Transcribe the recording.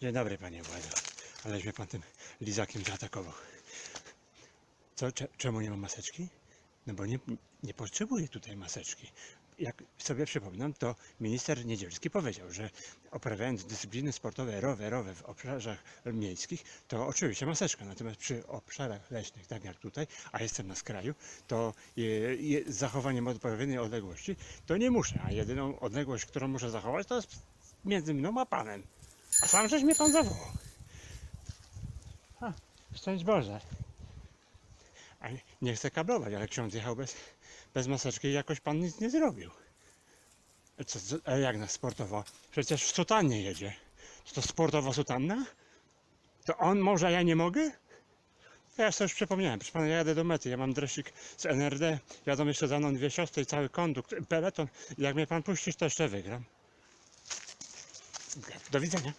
Dzień dobry panie Władzo. Aleś mnie pan tym lizakiem zaatakował. Co, cze, czemu nie ma maseczki? No bo nie, nie potrzebuję tutaj maseczki. Jak sobie przypominam, to minister Niedzielski powiedział, że uprawiając dyscypliny sportowe rowerowe w obszarach miejskich, to oczywiście maseczka. Natomiast przy obszarach leśnych, tak jak tutaj, a jestem na skraju, to je, je, z zachowaniem odpowiedniej odległości, to nie muszę. A jedyną odległość, którą muszę zachować, to jest między mną a panem. A sam żeś mnie pan zawołał. Ha, szczęść Boże. A nie- chcę kablować, ale ksiądz jechał bez, bez maseczki i jakoś pan nic nie zrobił. Co, co, a jak na sportowo? Przecież w sutannie jedzie. Czy to sportowa sutanna? To on może, a ja nie mogę? Ja sobie już przypomniałem, proszę pana, ja jadę do mety, ja mam dresik z NRD, jadą jeszcze za mną dwie siostry i cały kondukt, peleton. Jak mnie pan puścisz, to jeszcze wygram. Do widzenia.